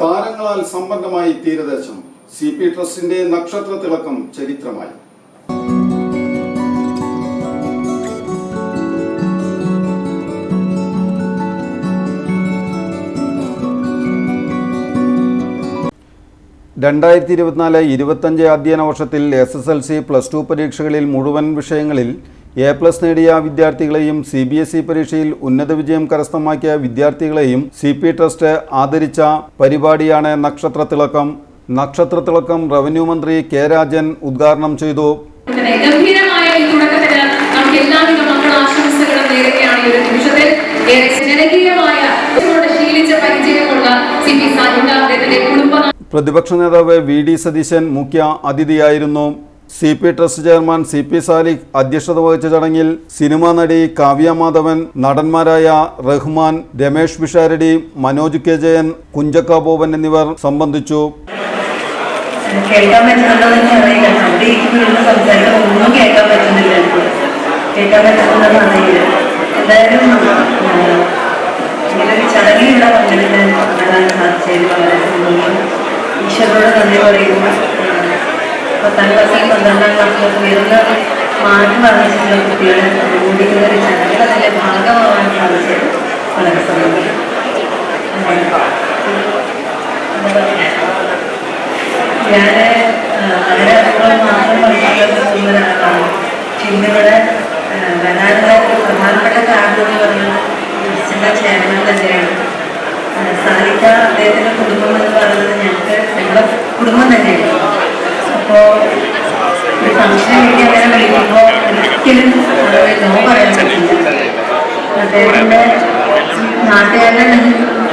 താരങ്ങളാൽ സമ്പന്നമായി തീരദേശം C P ട്രസ്റ്റിന്റെ നക്ഷത്ര തിളക്കം ചരിത്രമായി. രണ്ടായിരത്തി ഇരുപത്തിനാല് ഇരുപത്തഞ്ച് അധ്യയന വർഷത്തിൽ S S L C plus two പരീക്ഷകളിൽ മുഴുവൻ വിഷയങ്ങളിൽ എ പ്ലസ് നേടിയ വിദ്യാർത്ഥികളെയും സി ബി എസ് ഇ പരീക്ഷയിൽ ഉന്നത വിജയം കരസ്ഥമാക്കിയ വിദ്യാർത്ഥികളെയും സി പി ട്രസ്റ്റ് ആദരിച്ച പരിപാടിയാണ് നക്ഷത്ര തിളക്കം നക്ഷത്ര തിളക്കം റവന്യൂ മന്ത്രി കെ രാജൻ ഉദ്ഘാടനം ചെയ്തു. പ്രതിപക്ഷ നേതാവ് വി ഡി സതീശൻ മുഖ്യ അതിഥിയായിരുന്നു. C P trust chairman C P Saliq അധ്യക്ഷത വഹിച്ച ചടങ്ങിൽ സിനിമാ നടി കാവ്യ മാധവൻ നടന്മാരായ റഹ്മാൻ രമേഷ് പിഷാരടി മനോജ് കെ ജയൻ കുഞ്ചക്ക ബോബൻ എന്നിവർ സംബന്ധിച്ചു. ഈശ്വരോട് നന്ദി പറയുന്നു. പത്താം ക്ലാസ്സിൽ പന്ത്രണ്ടാം ക്ലാസ്സിൽ ഉയർന്ന മാറ്റം വാങ്ങിച്ചിട്ടുള്ള കുട്ടികളെ കൂടി ഒരു ചടങ്ങിൽ അതിന്റെ ഭാഗമാവാൻ സാധിച്ചത് വളരെ സന്തോഷം. ഞാൻ വളരെ അപൂർവം മാത്രം പോകുന്ന ഒരാളാണ് ഇന്നിവിടെ വരാനുള്ള പ്രധാനപ്പെട്ട കാരണം എന്ന് പറഞ്ഞാൽ ക്രിസ്ത്യന്റെ ചെയർമാൻ തന്നെയാണ്. സാരിക്ക അദ്ദേഹത്തിന്റെ കുടുംബം എന്ന് പറയുന്നത് ഞങ്ങൾക്ക് ഞങ്ങളുടെ കുടുംബം തന്നെയാണ് അപ്പോൾ വേണ്ടി അങ്ങനെ വിളിക്കുമ്പോൾ ഒരിക്കലും അത് നോ പറയാൻ പറ്റില്ല അദ്ദേഹത്തിന്റെ നാട്ടുകാരുടെ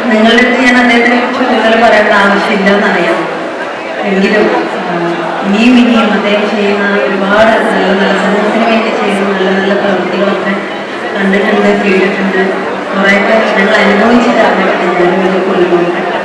നിങ്ങളുടെ അടുത്ത് ഞാൻ അദ്ദേഹത്തിനെ കുറിച്ച് കൂടുതൽ പറയേണ്ട ആവശ്യമില്ല എന്നറിയാം എങ്കിലും ഇനിയും ഇനിയും അദ്ദേഹം ചെയ്യുന്ന ഒരുപാട് നല്ല നല്ല സമൂഹത്തിന് വേണ്ടി ചെയ്യുന്ന നല്ല നല്ല പ്രവൃത്തികളൊക്കെ കണ്ടിട്ടുണ്ട് കേട്ടിട്ടുണ്ട് കുറേയൊക്കെ ഞങ്ങൾ അനുഭവിച്ചിട്ടാണ് ഞാൻ ഇത് കൊല്ലുന്നുണ്ട്